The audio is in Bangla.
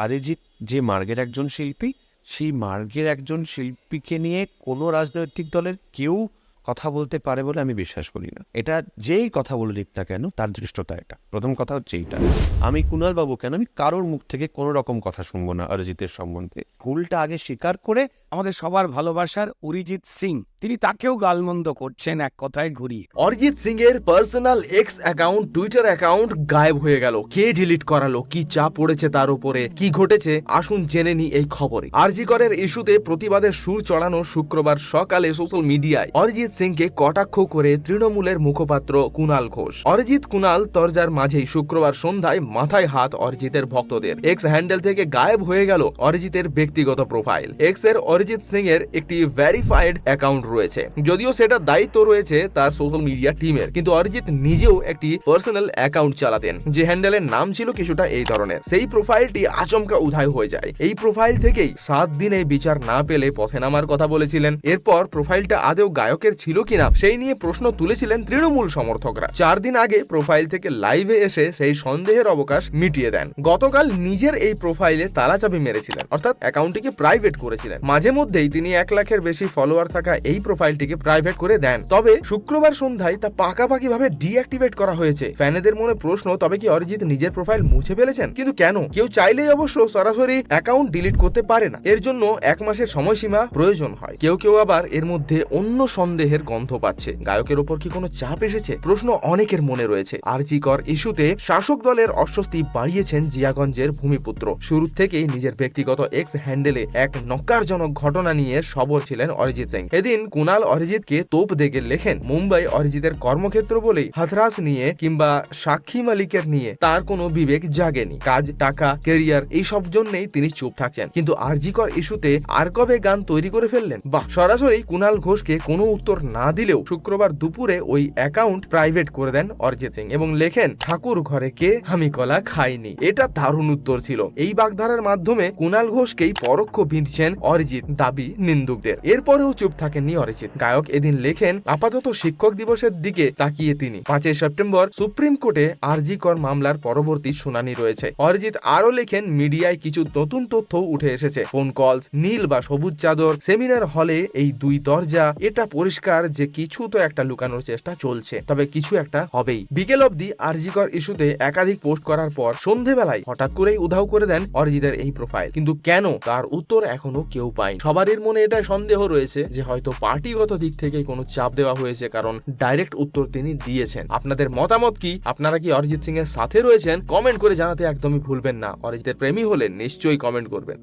অরিজিৎ যে মার্গের একজন শিল্পী, সেই মার্গের একজন শিল্পীকে নিয়ে কোনো রাজনৈতিক দলের কেউ কথা বলতে পারে বলে আমি বিশ্বাস করি না। এটা যেই কথা বলে দিক না কেন, তার দৃষ্টতা এটা। প্রথম কথা হচ্ছে এইটা। আমি কুণাল বাবু কেন, আমি কারোর মুখ থেকে কোনো রকম কথা শুনব না অরিজিতের সম্বন্ধে। ভুলটা আগে স্বীকার করে আমাদের সবার ভালোবাসার অরিজিৎ সিং। তিনি তাকেও গালমন্দ করছেন এক কথায় ঘুরিয়ে। অরিজিৎ সিং এর personal X account, Twitter account গায়েব হয়ে গেল। কে ডিলিট করালো? কি চাপ পড়েছে তার উপরে? কি ঘটেছে? আসুন জেনে নি এই খবরে। আরজি করের ইস্যুতে প্রতিবাদের সুর চড়ানো শুক্রবার সকালে সোশ্যাল মিডিয়ায় অরিজিৎ সিংকে কটাক্ষ করে তৃণমূলের মুখপাত্র কুনাল ঘোষ। অরিজিৎ কুনাল তরজার মাঝেই শুক্রবার সন্ধ্যায় মাথায় হাত অরিজিতের ভক্তদের। এক্স হ্যান্ডেল থেকে গায়েব হয়ে গেল অরিজিতের ব্যক্তিগত প্রোফাইল। এক্সের অরিজিৎ সিং এর একটি ভেরিফাইড অ্যাকাউন্ট রয়েছে। যদিও সেটা দায়িত্ব রয়েছে তার সোশ্যাল মিডিয়া টিমের কিন্তু অরিজিৎ নিজেও একটি পার্সোনাল অ্যাকাউন্ট চালাতেন, যে হ্যান্ডেলের নাম ছিল কিছুটা এই ধরনের। সেই প্রোফাইলটি আচমকা উধায় হয়ে যায়। এই প্রোফাইল থেকেই সাত দিনে বিচার না পেলে পথে নামার কথা বলেছিলেন। এরপর প্রোফাইলটা আদেও গায়কের ছিল কিনা, সেই নিয়ে প্রশ্ন তুলেছিলেন তৃণমূল সমর্থকরা। চার দিন আগে প্রোফাইল থেকে লাইভে এসে সেই সন্দেহের অবকাশ মিটিয়ে দেন। গতকাল নিজের এই প্রোফাইলে তালাচাবি মেরেছিলেন, অর্থাৎ অ্যাকাউন্টটিকে প্রাইভেট করেছিলেন। মাঝে মধ্যেই তিনি এক লাখের বেশি ফলোয়ার থাকা এই প্রোফাইলটিকে প্রাইভেট করে দেন। তবে শুক্রবার সন্ধ্যায় তা পাকাপাকি ভাবে ডিঅ্যাক্টিভেট করা হয়েছে। ফ্যানেদের মনে প্রশ্ন, তবে কি অরিজিৎ নিজের প্রোফাইল মুছে ফেলেছেন? কিন্তু কেন? কেউ চাইলেই অবশ্য সরাসরি অ্যাকাউন্ট ডিলিট করতে পারে না। এর জন্য এক মাসের সময়সীমা প্রয়োজন হয়। কেউ কেউ আবার এর মধ্যে অন্য সন্দেহের গন্ধ পাচ্ছে। গায়কের ওপর কি কোনো চাপ এসেছে? প্রশ্ন অনেকের মনে রয়েছে। আরজিকর ইস্যুতে শাসক দলের অস্বস্তি বাড়িয়েছেন জিয়াগঞ্জের ভূমিপুত্র। শুরু থেকেই নিজের ব্যক্তিগত এক্স হ্যান্ডেলে এক নক্কারজনক ঘটনা নিয়ে সবর ছিলেন অরিজিৎ সিং। এদিন কুনাল অরিজিৎকে তোপ দেখে লেখেন মুম্বাই অরিজিতের কর্মক্ষেত্র বলেই হাথরাস নিয়ে কিংবা সাক্ষী মালিকের নিয়ে তার কোনো বিবেক জাগেনি। কাজ, টাকা, কেরিয়ার এই সব জন্যই তিনি চুপ থাকছেন। কিন্তু আরজিকর ইস্যুতে আর কবে গান তৈরি করে ফেললেন? বাহ, সরাসরি কুনাল ঘোষকে কোনো উত্তর না দিলেও শুক্রবার দুপুরে ওই অ্যাকাউন্ট প্রাইভেট করে দেন অরিজিৎ সিং এবং লেখেন, ঠাকুর ঘরে কে আমি কলা খাইনি। এটা দারুণ উত্তর ছিল। এই বাগধারার মাধ্যমে কুনাল ঘোষকেই পরোক্ষ বিঁধছেন অরিজিৎ দাবি নিন্দুকদের। এরপরেও চুপ থাকেননি অরিজিৎ। গায়ক এদিন লেখেন, আপাতত শিক্ষক দিবসের দিকে তাকিয়ে তিনি। পাঁচই সেপ্টেম্বর সুপ্রিম কোর্টে আরজি কর মামলার পরবর্তী শুনানি রয়েছে। অরিজিৎ আরও লেখেন, মিডিয়ায় কিছু নতুন তথ্য উঠে এসেছে। ফোন কলস, নীল বা সবুজ চাদর, সেমিনার হলে এই দুই দরজা, এটা পরিষ্কার যে কিছু তো একটা লুকানোর চেষ্টা চলছে, তবে কিছু একটা হবেই। বিকেল অবধি আরজিকর ইস্যুতে একাধিক পোস্ট করার পর সন্ধেবেলায় হঠাৎ করেই উধাও করে দেন অরিজিতের এই প্রোফাইল। কিন্তু কেন? তার উত্তর এখনও কেউ পায় সবারই মনে এটা সন্দেহ রয়েছে যে হয়তো পার্টিগত দিক থেকে কোনো চাপ দেওয়া হয়েছে, কারণ ডাইরেক্ট উত্তর তিনি দিয়েছেন। আপনাদের মতামত কি? আপনারা কি অরিজিৎ সিং এর সাথে রয়েছেন? কমেন্ট করে জানাতে একদমই ভুলবেন না। অরিজিতের প্রেমী হলে নিশ্চয়ই কমেন্ট করবেন।